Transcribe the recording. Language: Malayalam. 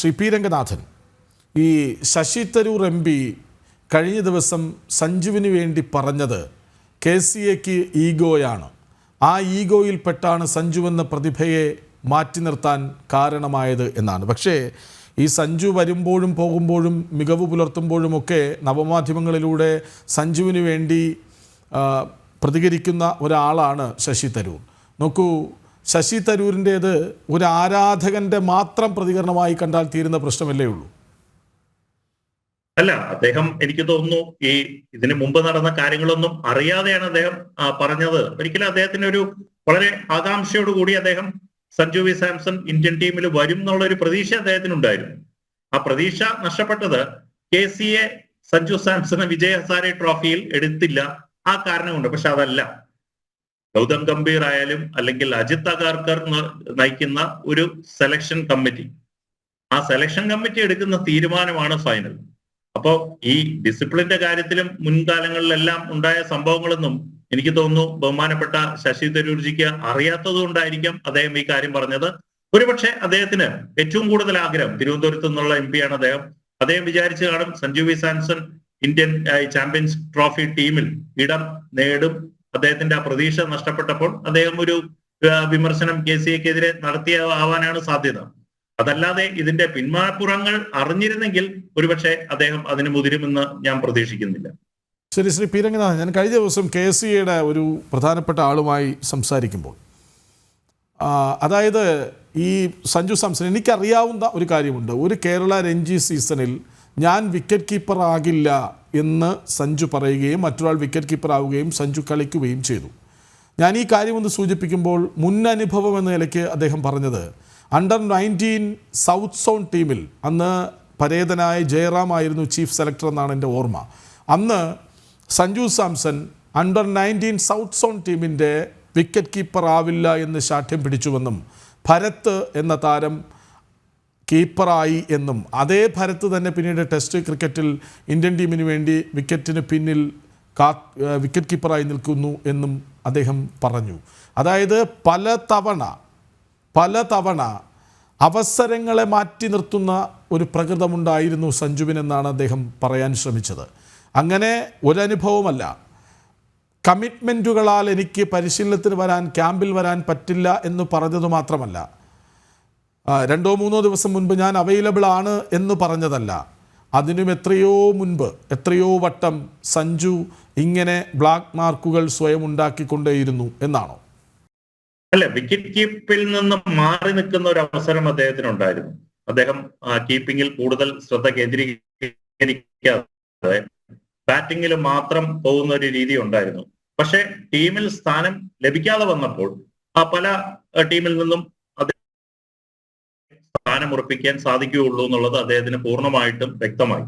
ശ്രീ പി രംഗനാഥൻ ഈ ശശി തരൂർ എം പി കഴിഞ്ഞ ദിവസം സഞ്ജുവിന് വേണ്ടി പറഞ്ഞത് കെ സി എക്ക് ഈഗോയാണ്. ആ ഈഗോയിൽപ്പെട്ടാണ് സഞ്ജു എന്ന പ്രതിഭയെ മാറ്റി നിർത്താൻ കാരണമായത് എന്നാണ്. പക്ഷേ ഈ സഞ്ജു വരുമ്പോഴും പോകുമ്പോഴും മികവ് പുലർത്തുമ്പോഴുമൊക്കെ നവമാധ്യമങ്ങളിലൂടെ സഞ്ജുവിന് വേണ്ടി പ്രതികരിക്കുന്ന ഒരാളാണ് ശശി തരൂർ. നോക്കൂ ശശി തരൂരിന്റേത് ഒരു ആരാധകന്റെ മാത്രം പ്രതികരണമായി കണ്ടാൽ തീരുന്ന പ്രശ്നമല്ലേ ഉള്ളൂ? അല്ല അദ്ദേഹം എനിക്ക് തോന്നുന്നു ഈ ഇതിനു മുമ്പ് നടന്ന കാര്യങ്ങളൊന്നും അറിയാതെയാണ് അദ്ദേഹം പറഞ്ഞത്. ഒരിക്കലും അദ്ദേഹത്തിന് ഒരു വളരെ ആകാംക്ഷയോട് കൂടി അദ്ദേഹം സഞ്ജു വി സാംസൺ ഇന്ത്യൻ ടീമിൽ വരും എന്നുള്ള ഒരു പ്രതീക്ഷ അദ്ദേഹത്തിന് ഉണ്ടായിരുന്നു ആ പ്രതീക്ഷ നഷ്ടപ്പെട്ടത് K C A Sanju Samson Vijay Hazare ട്രോഫിയിൽ എടുത്തില്ല. ആ കാരണം കൊണ്ട് പക്ഷെ അതല്ല. ഗൗതം ഗംഭീർ ആയാലും അല്ലെങ്കിൽ അജിത് അഗാർക്കർ നയിക്കുന്ന ഒരു സെലക്ഷൻ കമ്മിറ്റി ആ സെലക്ഷൻ കമ്മിറ്റി എടുക്കുന്ന തീരുമാനമാണ് ഫൈനൽ അപ്പോ ഈ ഡിസിപ്ലിന്റെ കാര്യത്തിലും മുൻകാലങ്ങളിലെല്ലാം ഉണ്ടായ സംഭവങ്ങളൊന്നും എനിക്ക് തോന്നുന്നു ബഹുമാനപ്പെട്ട ശശി തരൂർജിക്ക് അറിയാത്തത് കൊണ്ടായിരിക്കാം അദ്ദേഹം ഈ കാര്യം പറഞ്ഞത്. ഒരുപക്ഷെ അദ്ദേഹത്തിന് ഏറ്റവും കൂടുതൽ ആഗ്രഹം തിരുവനന്തപുരത്ത് നിന്നുള്ള എം പിയാണ് അദ്ദേഹം. അദ്ദേഹം വിചാരിച്ചു കാണും Sanju V Samson Indian champions trophy ടീമിൽ ഇടം നേടും അദ്ദേഹത്തിന്റെ ആ പ്രതീക്ഷ നഷ്ടപ്പെട്ടപ്പോൾ അദ്ദേഹം ഒരു വിമർശനം കെ സി എക്കെതിരെ നടത്തിയ ആവാനാണ് സാധ്യത. അതല്ലാതെ ഇതിന്റെ പിന്മാപ്പുറങ്ങൾ അറിഞ്ഞിരുന്നെങ്കിൽ ഒരുപക്ഷെ അദ്ദേഹം അതിന് മുതിരുമെന്ന് ഞാൻ പ്രതീക്ഷിക്കുന്നില്ല. ശരി ശ്രീ പി ഞാൻ കഴിഞ്ഞ ദിവസം കെ എസ് സിയുടെ ഒരു പ്രധാനപ്പെട്ട ആളുമായി സംസാരിക്കുമ്പോൾ അതായത് ഈ സഞ്ജു സാംസൺ എനിക്കറിയാവുന്ന ഒരു കാര്യമുണ്ട്. ഒരു കേരള രഞ്ജി സീസണിൽ ഞാൻ വിക്കറ്റ് കീപ്പർ ആകില്ല എന്ന് സഞ്ജു പറയുകയും മറ്റൊരാൾ വിക്കറ്റ് കീപ്പർ ആവുകയും സഞ്ജു കളിക്കുകയും ചെയ്തു. ഞാൻ ഈ കാര്യം ഒന്ന് സൂചിപ്പിക്കുമ്പോൾ മുൻ അനുഭവം എന്ന നിലയ്ക്ക് അദ്ദേഹം പറഞ്ഞത് അണ്ടർ നയന്റീൻ സൗത്ത് സോൺ ടീമിൽ അന്ന് പരേതനായ ജയറാം ആയിരുന്നു ചീഫ് സെലക്ടർ എന്നാണ് എന്റെ ഓർമ്മ. അന്ന് Sanju Samson under nineteen south zone ടീമിന്റെ വിക്കറ്റ് കീപ്പർ ആവില്ല എന്ന് ശാഠ്യം പിടിച്ചുവെന്നും ഭരത് എന്ന താരം കീപ്പറായി എന്നും അതേ ഭരത് തന്നെ പിന്നീട് ടെസ്റ്റ് ക്രിക്കറ്റിൽ ഇന്ത്യൻ ടീമിന് വേണ്ടി വിക്കറ്റിന് പിന്നിൽ കാ വിക്കറ്റ് കീപ്പറായി നിൽക്കുന്നു എന്നും അദ്ദേഹം പറഞ്ഞു. അതായത് പല തവണ പല തവണ അവസരങ്ങളെ മാറ്റി നിർത്തുന്ന ഒരു പ്രകൃതമുണ്ടായിരുന്നു സഞ്ജുവിനെന്നാണ് അദ്ദേഹം പറയാൻ ശ്രമിച്ചത്. അങ്ങനെ ഒരനുഭവമല്ല. കമ്മിറ്റ്മെന്റുകളാൽ എനിക്ക് പരിശീലനത്തിന് വരാൻ ക്യാമ്പിൽ വരാൻ പറ്റില്ല എന്ന് പറഞ്ഞത് മാത്രമല്ല. രണ്ടോ മൂന്നോ ദിവസം മുൻപ് ഞാൻ അവൈലബിൾ ആണ് എന്ന് പറഞ്ഞതല്ല. അതിനും എത്രയോ മുൻപ് എത്രയോ വട്ടം സഞ്ജു ഇങ്ങനെ ബ്ലാക്ക് മാർക്കുകൾ സ്വയം ഉണ്ടാക്കിക്കൊണ്ടേയിരുന്നു എന്നാണോ? അല്ല വിക്കറ്റ് കീപ്പിൽ നിന്ന് മാറി നിൽക്കുന്ന ഒരു അവസരം അദ്ദേഹത്തിന് ഉണ്ടായിരുന്നു അദ്ദേഹം കീപ്പിംഗിൽ കൂടുതൽ ശ്രദ്ധ കേന്ദ്രീകരിക്കാതെ ബാറ്റിംഗിൽ മാത്രം പോകുന്ന ഒരു രീതി ഉണ്ടായിരുന്നു. പക്ഷെ ടീമിൽ സ്ഥാനം ലഭിക്കാതെ വന്നപ്പോൾ പല ടീമിൽ നിന്നും അദ്ദേഹം സ്ഥാനം ഉറപ്പിക്കാൻ സാധിക്കുകയുള്ളൂ എന്നുള്ളത് അദ്ദേഹത്തിന് പൂർണമായിട്ടും വ്യക്തമായി.